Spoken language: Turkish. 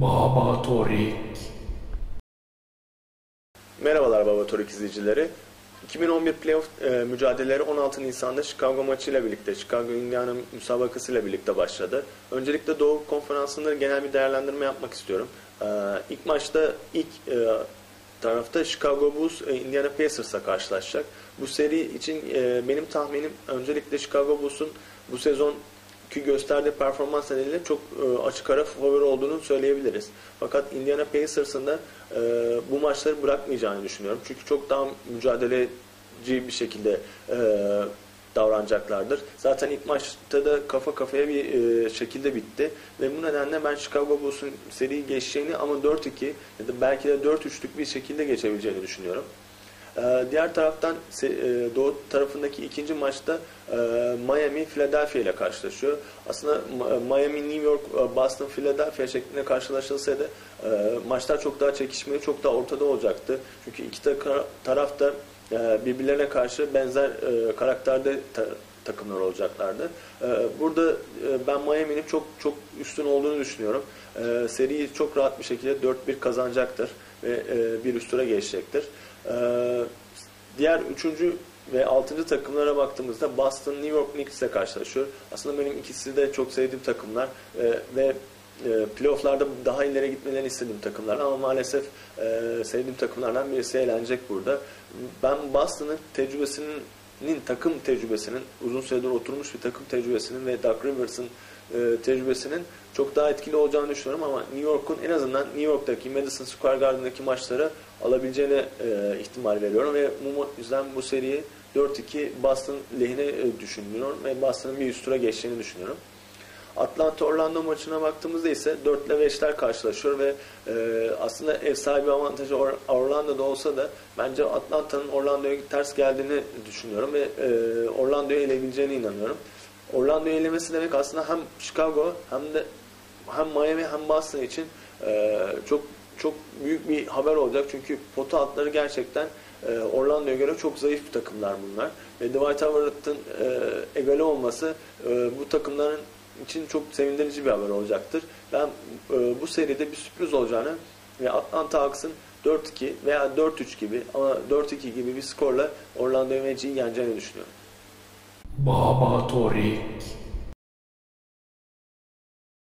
Baba Torik. Merhabalar Baba Torik izleyicileri. 2011 playoff e, mücadeleleri 16 Nisan'da Chicago maçıyla birlikte, Chicago Indiana müsabakasıyla birlikte başladı. Öncelikle Doğu Konferansı'nda genel bir değerlendirme yapmak istiyorum. E, ilk maçta ilk e, tarafta Chicago Bulls e, Indiana Pacers'la karşılaşacak. Bu seri için e, benim tahminim öncelikle Chicago Bulls'un bu sezon ki gösterdiği performans nedeniyle çok e, açık ara favori olduğunu söyleyebiliriz. Fakat Indiana Pacers'ın da e, bu maçları bırakmayacağını düşünüyorum. Çünkü çok daha mücadeleci bir şekilde e, davranacaklardır. Zaten ilk maçta da kafa kafaya bir e, şekilde bitti. Ve bu nedenle ben Chicago Bulls'un seriyi geçeceğini ama 4-2 ya da belki de 4-3'lük bir şekilde geçebileceğini düşünüyorum. Ee, diğer taraftan e, doğu tarafındaki ikinci maçta e, Miami Philadelphia ile karşılaşıyor. Aslında Miami New York e, Boston Philadelphia şeklinde karşılaşılsaydı maçlar çok daha çekişmeli, çok daha ortada olacaktı. Çünkü iki taraf da birbirlerine karşı benzer karakterde takımlar olacaklardı. Burada ben Miami'nin çok çok üstün olduğunu düşünüyorum. Seriyi çok rahat bir şekilde 4-1 kazanacaktır ve bir üst geçecektir. Ee, diğer üçüncü ve altıncı takımlara baktığımızda Boston, New York Knicks ile karşılaşıyor. Aslında benim ikisi de çok sevdiğim takımlar ee, ve e, playofflarda daha ileri gitmelerini istediğim takımlar ama maalesef e, sevdiğim takımlardan birisi eğlenecek burada. Ben Boston'ın tecrübesinin takım tecrübesinin uzun süredir oturmuş bir takım tecrübesinin ve Doug Rivers'ın e, tecrübesinin çok daha etkili olacağını düşünüyorum ama New York'un en azından New York'taki Madison Square Garden'daki maçları alabileceğine e, ihtimal veriyorum ve bu yüzden bu seriyi 4-2 Boston lehine e, düşünüyorum ve Boston'ın bir üst tura geçeceğini düşünüyorum. Atlanta Orlando maçına baktığımızda ise 4 ile 5'ler karşılaşıyor ve e, aslında ev sahibi avantajı Orlando'da olsa da bence Atlanta'nın Orlando'ya ters geldiğini düşünüyorum ve e, Orlando'yu elebileceğine inanıyorum. Orlando'yu elemesi demek aslında hem Chicago hem de hem Miami hem Boston için e, çok çok büyük bir haber olacak. Çünkü pota altları gerçekten e, Orlando'ya göre çok zayıf takımlar bunlar. Ve Dwight Howard'ın e, egale olması e, bu takımların için çok sevindirici bir haber olacaktır. Ben e, bu seride bir sürpriz olacağını ve Atlanta Hawks'ın 4-2 veya 4-3 gibi ama 4-2 gibi bir skorla Orlando Magic'i yeneceğini düşünüyorum. Baba Torik.